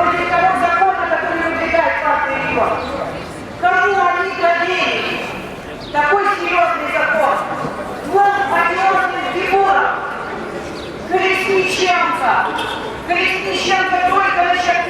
против того закона, который выдвигает партия его? Кому они доверили? Такой серьезный закон. Вот одиозным фигурам. Колесниченко. Колесниченко только начать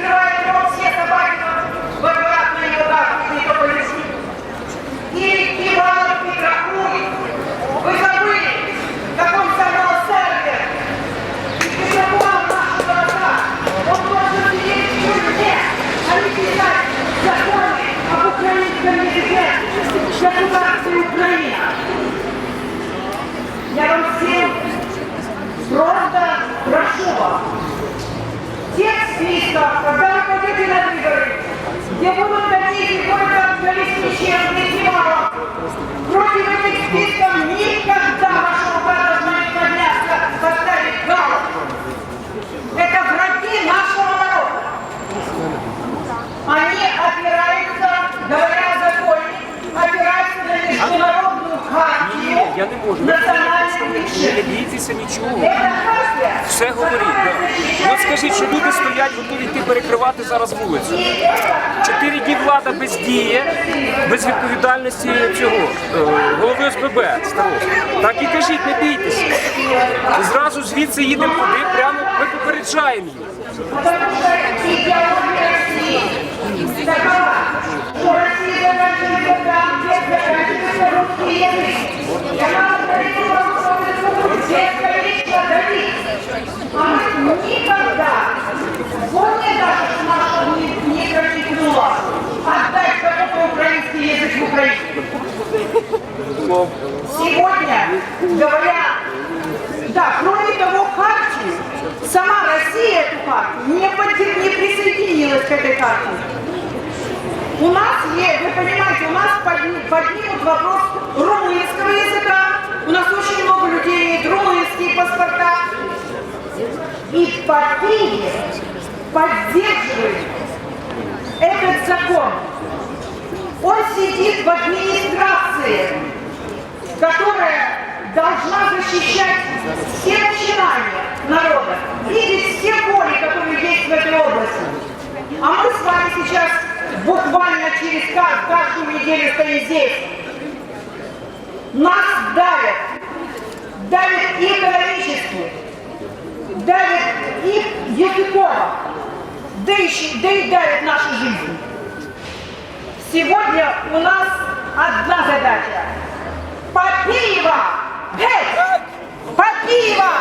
вас. Тех списков, когда вы пойдете на выборы, где будут такие фигуры, как Колесниченко и Кивалов, против этих списков никогда ваша рука должна не подняться, поставить галочку. Это враги нашего народа. Они опираются, говоря о законе, опираются на международную хартию национальных Не меньшин. бійтеся нічого. Это. Все говоріть. Да. От скажіть, що люди стоять, готові йти перекривати зараз вулицю. Чотири дні влада без діє, без відповідальності цього е, голови СББ старого. Так і кажіть, не бійтеся. Зразу звідси їдемо туди, прямо ми попереджаємо їх. Сегодня, говоря, да, кроме того, хартию, сама Россия эту хартию не, не присоединилась к этой хартии. У нас есть, вы понимаете, у нас подни- поднимут вопрос румынского языка. У нас очень много людей имеют румынские паспорта. И партии поддерживают этот закон. Он сидит в должна защищать все начинания народа, видеть все боли, которые есть в этой области. А мы с вами сейчас буквально через ка- каждую неделю стоим здесь. Нас давят, давят и экономически, давят и языково, да и, да и давят нашу жизнь. Сегодня у нас одна задача. Попеева Києва!